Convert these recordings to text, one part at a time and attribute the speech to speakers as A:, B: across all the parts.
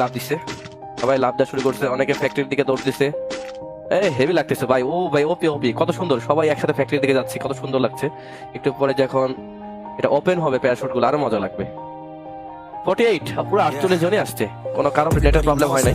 A: লাভ দিছে। সবাই লাভ দেওয়া শুরু করছে, অনেকে ফ্যাক্টরির দিকে দৌড় দিছে। এই হেভি লাগতেছে ভাই, ও ভাই ওপি ওপি কত সুন্দর। সবাই একসাথে ফ্যাক্টরির দিকে যাচ্ছে, কত সুন্দর লাগছে। একটু পরে যখন এটা ওপেন হবে প্যারাশুটগুলো, আরও মজা লাগবে। ফর্টি এইট পুরো আটচল্লিশ জনই আসছে, কোনো কারণ ডেটার প্রবলেম হয় নাই।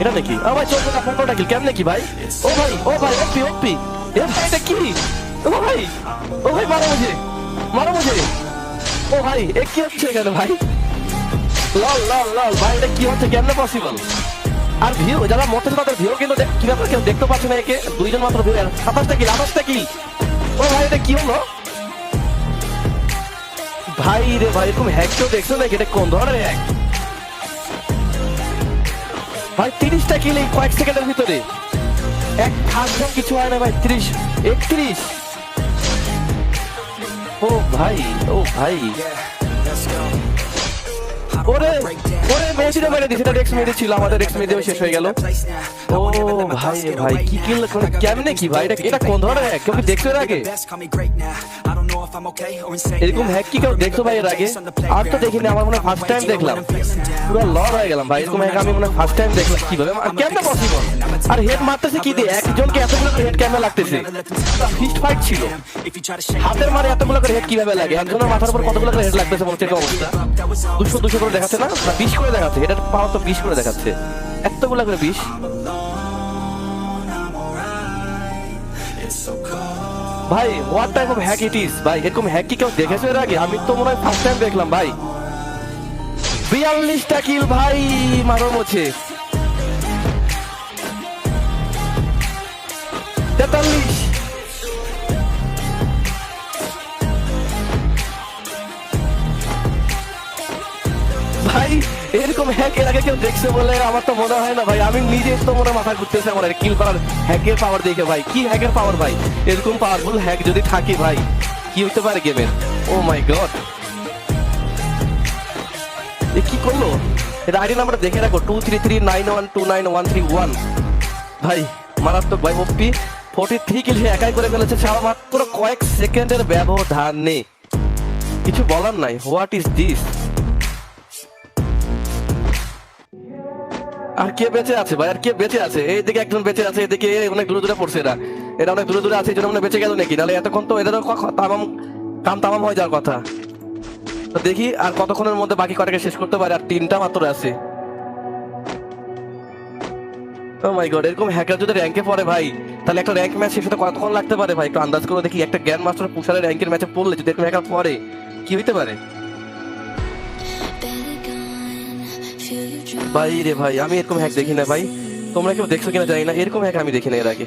A: এটা নাকি ও ভাই না কিল কি ভাই? ও ভাই ও ভাই ওপি ওপি এটা কি? ও ভাই ও ভাই মারো মুঝে মারো মুঝে ও ভাই, এ কি হচ্ছে এখানে ভাই? ভাই, এটা কি হচ্ছে? কেমনে পসিবল আর ভিউ যারা মরতে তাদের ভিউ কিন্তু কি ব্যাপার? কেউ দেখতে পাচ্ছে না একে। দুইজন মাত্র ভিউ সাতাশটা কিল আঠাশটা কিল ও ভাই, এটা কি হলো? ভাই রে ভাই, এরকম হ্যাক কেউ দেখছ নাকি? এটা কোন ধরনের হ্যাক ভাই, তিরিশটা কিল এই কয়েক সেকেন্ডের ভিতরে। এক হাজার কিছু হয় না ভাই, তিরিশ, একত্রিশ। ও ভাই ও ভাই। ওরে ওরে মেসিটা মেরে দিছে এটা এক্স মেরে ছিল আমাদের এক্স মেরে শেষ হয়ে গেল। ও ভাই ভাই, কি কিল করে, কেমনে কি ভাই, এটা এটা কোন ধরনের কেউ কি দেখছ আগে? এরকম হ্যাক কি কেউ দেখছ ভাই এর আগে? আর তো দেখিনি, আমার মনে ফার্স্ট টাইম দেখলাম। পুরো লর হয়ে গেলাম ভাই, এরকম হ্যাক আমি মনে ফার্স্ট টাইম দেখলাম। কীভাবে আর কেমনে পসিবল আর হেড মারতেছে কি দিয়ে? একজনকে এতগুলো হেড কেমনে লাগতেছে। ফিস্ট ফাইট ছিল। হাতের মারে এতগুলো করে হেড কীভাবে লাগে? একজনের মাথার উপর কতগুলো করে হেড লাগতেছে বলছে অবস্থা। দুশো দুশো করে দেখাচ্ছে না? বিশ করে দেখাচ্ছে। এটা পাওয়ার তো বিশ করে দেখাচ্ছে। এতগুলো করে বিশ? ভাই what type of hack it is ভাই, এরকম হ্যাক কি কেউ দেখেছে এর আগে? আমি তো মনে হয় ফার্স্ট টাইম দেখলাম, ভাই। বিয়াল্লিশটা কিল ভাই মারো মোছে তেতাল্লিশ। এর আগে কেউ দেখছে বলে, আমার তো মনে হয় না ভাই। আমি নিজে তো মনে মাথা ঘুরতেছে আমার। কিল করার হ্যাকের পাওয়ার দেখে ভাই। কি হ্যাকের পাওয়ার ভাই? এরকম পাওয়ারফুল হ্যাক যদি থাকে ভাই, কি হইতে পারে গেমের ও মাই গড এ কি করল? এটা আইডি নাম্বার দেখে রাখো। Two three three nine one two nine one three one ভাই, মারাত্মক ভাই ওপি ফোর্টি থ্রি কিল একাই করে ফেলেছে সারা মাত্র কয়েক সেকেন্ডের ব্যবধানে। কিছু বলার নাই। হোয়াট ইজ দিস আর কে বেঁচে আছে ভাই? আর কে বেঁচে আছে? এইদিকে একজন বেঁচে আছে, এদিকে অনেক দূরে দূরে পড়ছে এরা। এরা অনেক দূরে দূরে আছে, এই জন্য মনে বেঁচে গেল নাকি? নাহলে এতক্ষণ তো এদেরও তামাম কাম তামাম হয়ে যাওয়ার কথা। তো দেখি আর কতক্ষণের মধ্যে বাকি কটাকে শেষ করতে পারে, আর তিনটা মাত্র আছে। ও মাই গড এরকম হ্যাকার যদি র্যাঙ্কে পড়ে ভাই, তাহলে একটা র্যাঙ্ক ম্যাচ শেষ হতে কতক্ষণ লাগতে পারে ভাই? একটু আন্দাজ করে দেখি, একটা জ্ঞান মাস্টার পুষারের র্যাঙ্কের ম্যাচে পড়লে যদি এরকম হ্যাকার পড়ে, কি হইতে পারে? ভাই রে ভাই, আমি এরকম হ্যাক দেখি না ভাই। তোমরা কেউ দেখছ কিনা জানি না, এরকম হ্যাক আমি দেখি না এর আগে।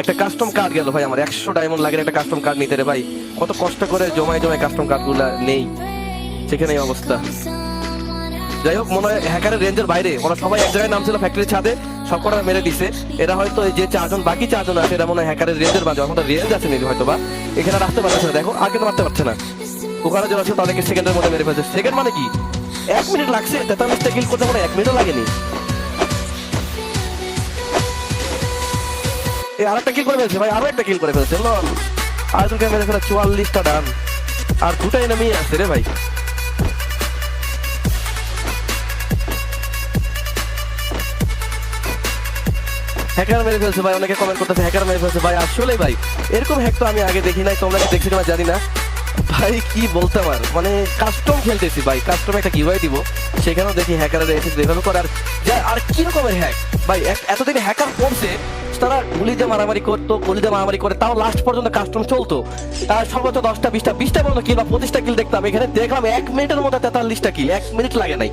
A: একটা কাস্টম কার্ড গেল ভাই আমার, একশো ডায়মন্ড লাগে একটা কাস্টম কার্ড নিতে রে ভাই। কত কষ্ট করে জমায় জমায় কাস্টম কার্ডগুলা নেই। সেখানে এই অবস্থা। যাই হোক, মনে হয় হ্যাকারের রেঞ্জের বাইরে। ওরা সবাই এক জায়গায় নামছিল ফ্যাক্টরির ছাদে, সব কটা মেরে দিছে। এরা হয়তো এই যে চারজন, বাকি চারজন আছে, এরা মনে হয় হ্যাকারের রেঞ্জের মাঝে এখন রেঞ্জ আছে নাকি হয়তো বা এখানে রাখতে পারছে না। দেখো আগে তো মারতে পারছে না। ওখানে যারা আছে, তাদেরকে সেকেন্ডের মধ্যে মেরে ফেলছে। সেকেন্ড মানে কি? এক মিনিট লাগছে তেতাল্লিশটা কিল করতে মানে এক মিনিটও লাগেনি। এই আরেকটা কিল করে ফেলছে ভাই, আরও একটা কিল করে ফেলছে, লল। আরেকজনকে মেরে ফেলে চুয়াল্লিশটা ডান। আর দুটাই নামিয়ে আসছে রে ভাই। হ্যাকার মেরে ফেলছে ভাই, অনেকে কমেন্ট করতেছে হ্যাকার মেরে ফেলছে ভাই আসলে ভাই। এরকম হ্যাক তো আমি আগে দেখি নাই, তোমরা দেখছি কিনা জানি না। ভাই, কি বলতে পার মানে কাস্টম খেলতেছি ভাই কাস্টম একটা কীভাবে দিব? সেখানেও দেখি হ্যাকারের এসে যেভাবে করে। আর আর কি রকমের হ্যাক ভাই এতদিন হ্যাকার করছে তারা গুলি দিয়ে মারামারি করতো গুলি দিয়ে মারামারি করে, তাও লাস্ট পর্যন্ত কাস্টম চলতো। তার সর্বোচ্চ দশটা, বিশটা বিশটা পর্যন্ত কিল বা পঁচিশটা কিল দেখতাম, এখানে দেখলাম এক মিনিটের মধ্যে তেতাল্লিশটা কিল এক মিনিট লাগে নাই।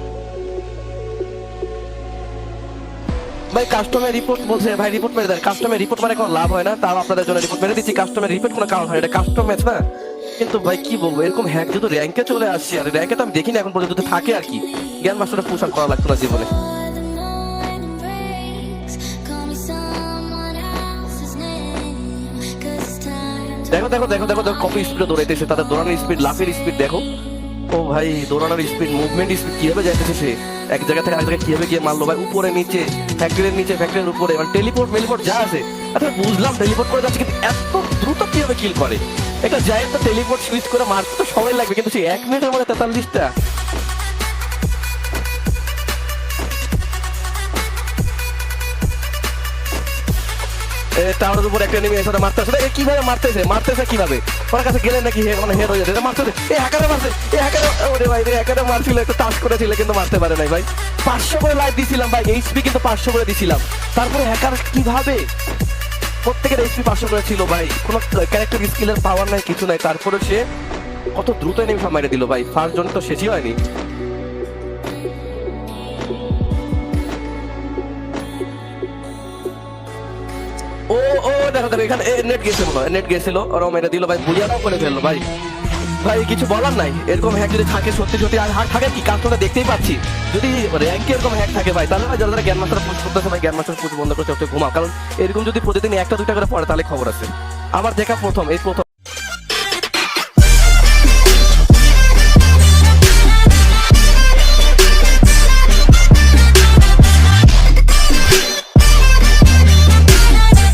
A: ভাই কাস্টমার রিপোর্ট বলছে, ভাই রিপোর্ট মেরে দেন। কাস্টমার রিপোর্ট মানে কোনো লাভ হয় না, তাও আপনাদের জন্য রিপোর্ট মেরে দিচ্ছি। কাস্টমার রিপোর্ট কোনো কারণ হয়। এটা কাস্টম ম্যাচ না। কিন্তু ভাই, কি বলব? এরকম হ্যাক যেহেতু র্যাঙ্কে চলে আসছে আর র্যাঙ্কে তো আমি দেখিনি, এখন পর্যন্ত থাকে আর কি, জ্ঞান মাস্টারটা পোশাক করা লাগতো না জীবনে। দেখো দেখো দেখো দেখো দেখো, কত স্পিডে দৌড়াইতেছে তাদের দৌড়ানোর স্পিড লাফের স্পিড দেখো। ও ভাই, দৌড়ানোর স্পিড মুভমেন্ট স্পিড কীভাবে যাইতেছে সে? এক জায়গা থেকে আরেক জায়গায় কীভাবে গিয়ে মারলো? ভাই, উপরে, নিচে ফ্যাক্টরির নিচে ফ্যাক্টরির উপরে মানে টেলিপোর্ট মেলিপোর্ট যা আছে আচ্ছা বুঝলাম টেলিপোর্ট করে যাচ্ছে, কিন্তু এত দ্রুত কীভাবে কিল করে? একটা তো টেলিপোর্ট সুইচ করে মারতে তো সময় লাগবে, কিন্তু সেই এক মিনিটের মধ্যে তেতাল্লিশটা। টাওয়ারের উপর একটা নেমে এসে মারতে আসলে কীভাবে মারতেছে? মারতেছে কীভাবে? ওর কাছে গেলে নাকি হে মানে হেড হয়ে যাবে। মারতেছে এ হ্যাকারে মারছে। এ হ্যাকারে ওরে ভাই রে হ্যাকারে মারছিল, একটু টাচ করেছিল, কিন্তু মারতে পারে নাই ভাই। পাঁচশো করে লাইভ দিছিলাম ভাই এইচপি কিন্তু পাঁচশো করে দিছিলাম। তারপরে হ্যাকার কীভাবে? প্রত্যেকের এইচপি পাশে করে ছিল ভাই। কোনো ক্যারেক্টার স্কিলের পাওয়ার নাই, কিছু নাই। তারপরে সে কত দ্রুত নেমে মেরে দিল ভাই। ফার্স্ট জন তো শেষই হয়নি। ও ও, দেখো দেখো, এখানে নেট গেছিল নেট গেছিল। ওরা মেরে দিল ভাই। বুঝিয়াও করে ফেলল ভাই। ভাই, কিছু বলার নাই। এরকম হ্যাক যদি থাকে, সত্যি সত্যি আর হ্যাক থাকে কি? কাজটা দেখতেই পাচ্ছি। যদি র্যাঙ্কে এরকম হ্যাক থাকে ভাই, তাহলে যারা যারা জ্ঞান মাস্টার পুজ করতেছে ভাই জ্ঞান মাস্টার বন্ধ করতে ঘুমা কারণ এরকম যদি প্রতিদিন একটা, দুইটা করে পড়ে, তাহলে খবর আছে। আমার দেখা প্রথম, এই প্রথম